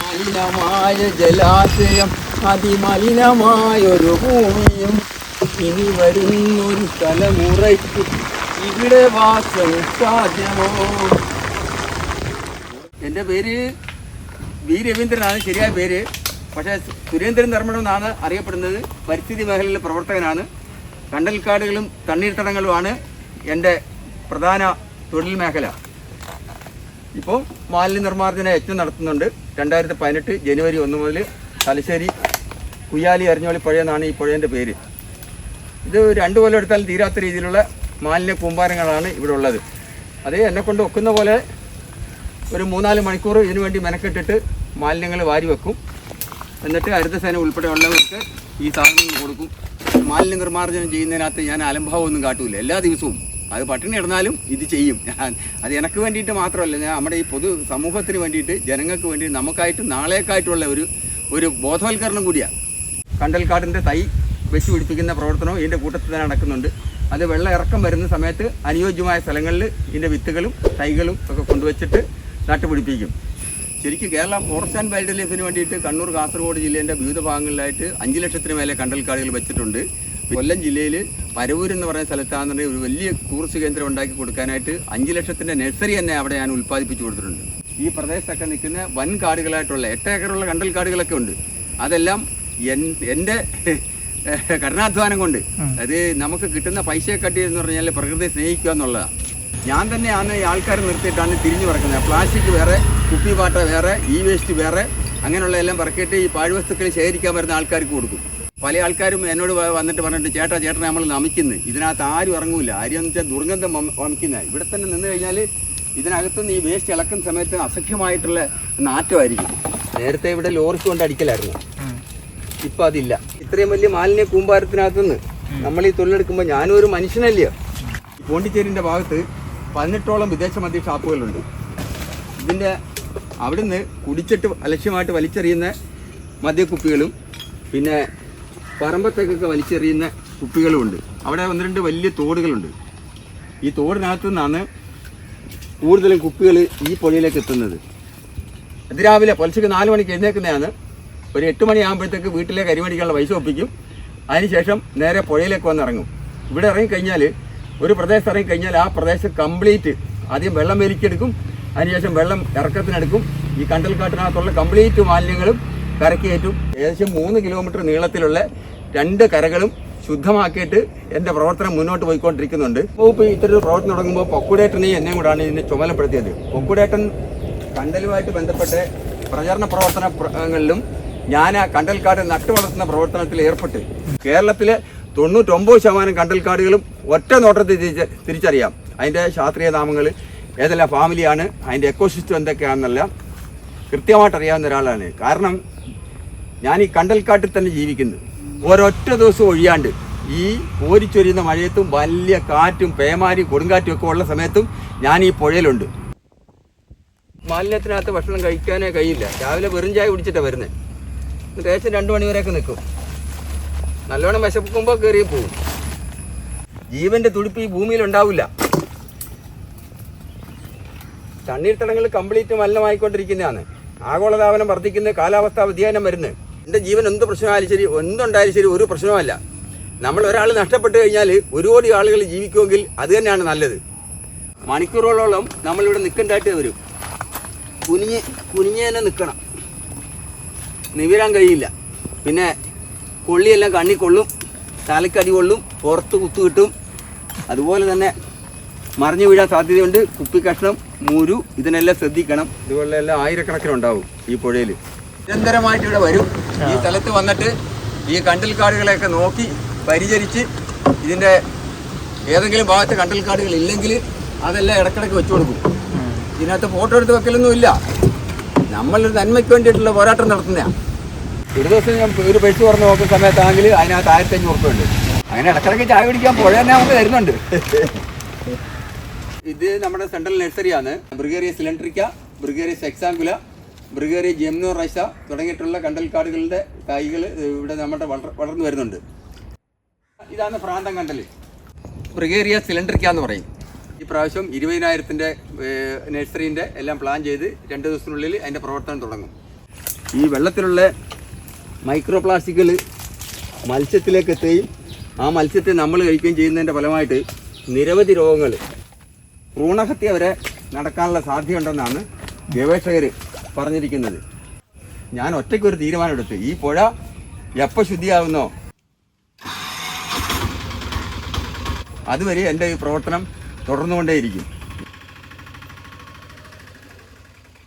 മലിനമായ ജലാശയം അതിമലിനമായൊരു ഭൂമിയും ഇനി വരുന്നൊരു തലമുറയ്ക്ക് ഇവിടെ വാസം സാധ്യമോ? എന്റെ പേര് വി രവീന്ദ്രനാണ് ശരിയായ പേര്. പക്ഷേ സുരേന്ദ്രൻ ധർമ്മടം അറിയപ്പെടുന്നത്. പരിസ്ഥിതി മേഖലയിലെ പ്രവർത്തകനാണ്. കണ്ടൽക്കാടുകളും തണ്ണീർത്തടങ്ങളുമാണ് എന്റെ പ്രധാന തൊഴിൽ മേഖല. ഇപ്പോൾ മാലിന്യ നിർമ്മാർജന യജ്ഞം നടത്തുന്നുണ്ട്. രണ്ടായിരത്തി പതിനെട്ട് ജനുവരി ഒന്ന് മുതൽ തലശ്ശേരി കുയ്യാലി അരിഞ്ഞോളി പുഴ എന്നാണ് ഈ പുഴേന്റെ പേര്. ഇത് രണ്ട് കൊല്ലം എടുത്താൽ തീരാത്ത രീതിയിലുള്ള മാലിന്യ കൂമ്പാരങ്ങളാണ് ഇവിടെ ഉള്ളത്. അത് എന്നെ കൊണ്ട് ഒക്കുന്ന പോലെ ഒരു മൂന്നാൽ മണിക്കൂർ ഇതിനു വേണ്ടി മെനക്കെട്ടിട്ട് മാലിന്യങ്ങൾ വാരി വെക്കും. എന്നിട്ട് ഹരിതസേന ഉൾപ്പെടെയുള്ളവർക്ക് ഈ സാധനങ്ങൾ കൊടുക്കും. മാലിന്യ നിർമ്മാർജനം ചെയ്യുന്നതിനകത്ത് ഞാൻ അലംഭാവമൊന്നും കാട്ടൂല. എല്ലാ ദിവസവും അത് പട്ടിണി ഇടന്നാലും ഇത് ചെയ്യും. ഞാൻ അത് എനിക്ക് വേണ്ടിയിട്ട് മാത്രമല്ല ഞാൻ നമ്മുടെ ഈ പൊതു സമൂഹത്തിന് വേണ്ടിയിട്ട് ജനങ്ങൾക്ക് വേണ്ടി നമുക്കായിട്ട് നാളേക്കായിട്ടുള്ള ഒരു ഒരു ബോധവൽക്കരണം കൂടിയാണ് കണ്ടൽക്കാടിന്റെ തൈ വെച്ച് പിടിപ്പിക്കുന്ന പ്രവർത്തനവും ഇതിന്റെ കൂട്ടത്തിൽ തന്നെ നടക്കുന്നുണ്ട്. അത് വെള്ളം ഇറക്കം വരുന്ന സമയത്ത് അനുയോജ്യമായ സ്ഥലങ്ങളിൽ ഇതിന്റെ വിത്തുകളും തൈകളും ഒക്കെ കൊണ്ടുവച്ചിട്ട് നട്ടുപിടിപ്പിക്കും ശരിക്കും കേരള ഫോറസ്റ്റ് ആൻഡ് വൈൽഡ് ലൈഫിന് വേണ്ടിയിട്ട് കണ്ണൂർ കാസർഗോഡ് ജില്ലേന്റെ വിവിധ ഭാഗങ്ങളിലായിട്ട് അഞ്ച് ലക്ഷത്തിന് മേലെ കണ്ടൽക്കാടുകൾ വെച്ചിട്ടുണ്ട്. കൊല്ലം ജില്ലയിൽ പരവൂർ എന്ന് പറയുന്ന സ്ഥലത്താണെന്നുണ്ടെങ്കിൽ ഒരു വലിയ ടൂറിസ്റ്റ് കേന്ദ്രം ഉണ്ടാക്കി കൊടുക്കാനായിട്ട് അഞ്ച് ലക്ഷത്തിന്റെ നഴ്സറി തന്നെ അവിടെ ഞാൻ ഉൽപ്പാദിപ്പിച്ചു കൊടുത്തിട്ടുണ്ട്. ഈ പ്രദേശത്തൊക്കെ നിൽക്കുന്ന വൻ കാടുകളായിട്ടുള്ള എട്ട് ഏക്കറുള്ള കണ്ടൽക്കാടുകളൊക്കെ ഉണ്ട്. അതെല്ലാം എൻ- എന്റെ കഠിനാധ്വാനം കൊണ്ട്. അത് നമുക്ക് കിട്ടുന്ന പൈസയെ കട്ടി എന്ന് പറഞ്ഞാൽ പ്രകൃതിയെ സ്നേഹിക്കുക എന്നുള്ളതാണ് ഞാൻ തന്നെയാണ് ഈ ആൾക്കാരെ നിർത്തിയിട്ടാണ് തിരിഞ്ഞു പറക്കുന്നത്. പ്ലാസ്റ്റിക് വേറെ കുപ്പി പാട്ട വേറെ ഇ വേസ്റ്റ് വേറെ അങ്ങനെയുള്ള എല്ലാം പറക്കിയിട്ട് ഈ പാഴ്വസ്തുക്കൾ ശേഖരിക്കാൻ വരുന്ന ആൾക്കാർക്ക് കൊടുക്കും. പല ആൾക്കാരും എന്നോട് വന്നിട്ട് പറഞ്ഞിട്ട് ചേട്ടാ ചേട്ടനെ നമ്മൾ നമിക്കുന്നു. ഇതിനകത്ത് ആരും ഇറങ്ങൂല. ആരും എന്ന് വെച്ചാൽ ദുർഗന്ധം വമിക്കുന്ന. ഇവിടെ തന്നെ നിന്ന് കഴിഞ്ഞാൽ ഇതിനകത്തുനിന്ന് ഈ വേസ്റ്റ് ഇളക്കുന്ന സമയത്ത് അസഖ്യമായിട്ടുള്ള നാറ്റമായിരിക്കും. നേരത്തെ ഇവിടെ ലോറിക്ക് കൊണ്ട് അടിക്കലായിരുന്നു. ഇപ്പം അതില്ല. ഇത്രയും വലിയ മാലിന്യ കൂമ്പാരത്തിനകത്തുനിന്ന് നമ്മൾ ഈ തൊഴിലെടുക്കുമ്പോൾ ഞാനും ഒരു മനുഷ്യനല്ലയോ പോണ്ടിച്ചേരിന്റെ ഭാഗത്ത് പതിനെട്ടോളം വിദേശ മദ്യ ഷാപ്പുകളുണ്ട്. ഇതിന്റെ അവിടുന്ന് കുടിച്ചിട്ട് അലക്ഷ്യമായിട്ട് വലിച്ചെറിയുന്ന മദ്യക്കുപ്പികളും പിന്നെ പറമ്പത്തേക്കൊക്കെ വലിച്ചെറിയുന്ന കുപ്പികളുമുണ്ട് അവിടെ ഒന്ന് രണ്ട് വലിയ തോടുകളുണ്ട്. ഈ തോടിനകത്തു നിന്നാണ് കൂടുതലും കുപ്പികൾ ഈ പുഴയിലേക്ക് എത്തുന്നത്. അതിരാവിലെ പുലച്ചയ്ക്ക് നാല് മണിക്ക് എഴുന്നേക്കുന്നതാണ് ഒരു എട്ട് മണിയാകുമ്പോഴത്തേക്ക് വീട്ടിലേക്ക് അരിമണിക്കുള്ള പൈസ ഒപ്പിക്കും. അതിനുശേഷം നേരെ പുഴയിലേക്ക് വന്നിറങ്ങും ഇവിടെ ഇറങ്ങിക്കഴിഞ്ഞാൽ ഒരു പ്രദേശത്ത് ഇറങ്ങിക്കഴിഞ്ഞാൽ ആ പ്രദേശം കംപ്ലീറ്റ് ആദ്യം വെള്ളം വലിക്കെടുക്കും. അതിനുശേഷം വെള്ളം ഇറക്കത്തിനെടുക്കും. ഈ കണ്ടൽക്കാട്ടിനകത്തുള്ള കംപ്ലീറ്റ് മാലിന്യങ്ങളും കരക്ക് കയറ്റും ഏകദേശം മൂന്ന് കിലോമീറ്റർ നീളത്തിലുള്ള രണ്ട് കരകളും ശുദ്ധമാക്കിയിട്ട് എന്റെ പ്രവർത്തനം മുന്നോട്ട് പോയിക്കൊണ്ടിരിക്കുന്നുണ്ട്. ഇപ്പോൾ ഇത്തരം പ്രവർത്തനം തുടങ്ങുമ്പോൾ പൊക്കുടേട്ടനെയും എന്നെയും കൂടാണ് ഇതിനെ ചുമതലപ്പെടുത്തിയത്. പൊക്കുടേട്ടൻ കണ്ടലുമായിട്ട് ബന്ധപ്പെട്ട് പ്രചരണ പ്രവർത്തനങ്ങളിലും ഞാൻ ആ കണ്ടൽക്കാട് നട്ടു വളർത്തുന്ന പ്രവർത്തനത്തിൽ ഏർപ്പെട്ട് കേരളത്തിലെ തൊണ്ണൂറ്റൊമ്പത് ശതമാനം കണ്ടൽക്കാടുകളും ഒറ്റ നോട്ടത്തിൽ തിരിച്ച് തിരിച്ചറിയാം. അതിന്റെ ശാസ്ത്രീയ നാമങ്ങൾ ഏതെല്ലാം ഫാമിലിയാണ് അതിന്റെ എക്കോസിസ്റ്റം എന്തൊക്കെയാണെന്നല്ല കൃത്യമായിട്ട് അറിയാവുന്ന ഒരാളാണ്. കാരണം ഞാൻ ഈ കണ്ടൽക്കാട്ടിൽ തന്നെ ജീവിക്കുന്നു. ഒരൊറ്റ ദിവസം ഒഴിയാണ്ട് ഈ കോരിച്ചൊരിയുന്ന മഴയത്തും വലിയ കാറ്റും പേമാരിയും കൊടുങ്കാറ്റും ഒക്കെ ഉള്ള സമയത്തും ഞാൻ ഈ പുഴയിലുണ്ട്. മാലിന്യത്തിനകത്ത് ഭക്ഷണം കഴിക്കാനേ കഴിയില്ല. രാവിലെ വെറും ചായ കുടിച്ചിട്ടാണ് വരുന്നത് ഏകദേശം രണ്ടു മണിവരെയൊക്കെ നിൽക്കും നല്ലോണം വിശപ്പുമ്പോൾ കയറി പോകും ജീവന്റെ തുടിപ്പ് ഈ ഭൂമിയിൽ ഉണ്ടാവില്ല. തണ്ണീർത്തടങ്ങൾ കംപ്ലീറ്റ് മലിനമായിക്കൊണ്ടിരിക്കുന്നതാണ്. ആഗോളതാപനം വർദ്ധിക്കുന്ന കാലാവസ്ഥാ വ്യതിയാനം വരുന്നത് എന്റെ ജീവൻ എന്ത് പ്രശ്നമായാലും ശരി എന്തുണ്ടായാലും ശരി ഒരു പ്രശ്നമല്ല നമ്മൾ ഒരാൾ നഷ്ടപ്പെട്ട് കഴിഞ്ഞാൽ ഒരു കോടി ആളുകൾ ജീവിക്കുമെങ്കിൽ അത് തന്നെയാണ് നല്ലത്. മണിക്കൂറുകളോളം നമ്മളിവിടെ നിൽക്കേണ്ടതായിട്ട് വരും. കുനിഞ്ഞ് കുനിഞ്ഞ് തന്നെ നിൽക്കണം. നിവിരാൻ കഴിയില്ല. പിന്നെ കൊള്ളിയെല്ലാം കണ്ണി കൊള്ളും തലക്കടി കൊള്ളും പുറത്ത് കുത്തു കിട്ടും. അതുപോലെ തന്നെ മറിഞ്ഞു വീഴാൻ സാധ്യതയുണ്ട്. കുപ്പി കഷ്ണം മൂരു ഇതിനെല്ലാം ശ്രദ്ധിക്കണം. ഇതുപോലെ എല്ലാം ആയിരക്കണക്കിനുണ്ടാവും ഈ പുഴയിൽ നിരന്തരമായിട്ട് ഇവിടെ വരും. ഈ സ്ഥലത്ത് വന്നിട്ട് ഈ കണ്ടൽക്കാടുകളെയൊക്കെ നോക്കി പരിചരിച്ച് ഇതിന്റെ ഏതെങ്കിലും ഭാഗത്ത് കണ്ടൽക്കാടുകൾ ഇല്ലെങ്കിൽ അതെല്ലാം ഇടക്കിടക്ക് വെച്ചു കൊടുക്കും. ഇതിനകത്ത് ഫോട്ടോ എടുത്ത് വെക്കലൊന്നും ഇല്ല. നമ്മളൊരു നന്മയ്ക്ക് വേണ്ടിയിട്ടുള്ള പോരാട്ടം നടത്തുന്നതാണ് ഒരു ദിവസം ഞാൻ ഒരു പൈസ പറഞ്ഞ് നോക്കുന്ന സമയത്താണെങ്കിൽ അതിനകത്ത് ആയിരത്തി അഞ്ഞൂറ് രൂപ ഉണ്ട്. അങ്ങനെ ഇടക്കിടക്ക് ചായ കുടിക്കാൻ പുഴ തന്നെ നമുക്ക് തരുന്നുണ്ട്. ഇത് നമ്മുടെ സെൻട്രൽ നഴ്സറിയാണ്. ബ്രിഗേറിയ സിലിണ്ടറിക്ക ബ്രിഗേറിയ സെക്സാങ്കുല ബ്രിഗേറിയ ജെമിനോ റൈസ തുടങ്ങിയിട്ടുള്ള കണ്ടൽക്കാടുകളുടെ കായ്കൾ ഇവിടെ നമ്മുടെ വളർന്നു വരുന്നുണ്ട്. ഇതാണ് പ്രാന്തം കണ്ടൽ ബ്രിഗേറിയ സിലിണ്ടറിക്ക എന്ന് പറയും. ഈ പ്രാവശ്യം ഇരുപതിനായിരത്തിന്റെ നഴ്സറീന്റെ എല്ലാം പ്ലാൻ ചെയ്ത് രണ്ട് ദിവസത്തിനുള്ളിൽ അതിന്റെ പ്രവർത്തനം തുടങ്ങും. ഈ വെള്ളത്തിലുള്ള മൈക്രോ പ്ലാസ്റ്റിക്കുകൾ മത്സ്യത്തിലേക്ക് എത്തുകയും ആ മത്സ്യത്തെ നമ്മൾ കഴിക്കുകയും ചെയ്യുന്നതിന്റെ ഫലമായിട്ട് നിരവധി രോഗങ്ങൾ ഭ്രൂണഹത്യ വരെ നടക്കാനുള്ള സാധ്യതയുണ്ടെന്നാണ് ഗവേഷകർ പറഞ്ഞിരിക്കുന്നത്. ഞാൻ ഒറ്റയ്ക്ക് ഒരു തീരുമാനം എടുത്തു ഈ പുഴ എപ്പോൾ ശുദ്ധിയാവുന്നോ? അതുവരെ എന്റെ ഈ പ്രവർത്തനം തുടർന്നുകൊണ്ടേയിരിക്കും.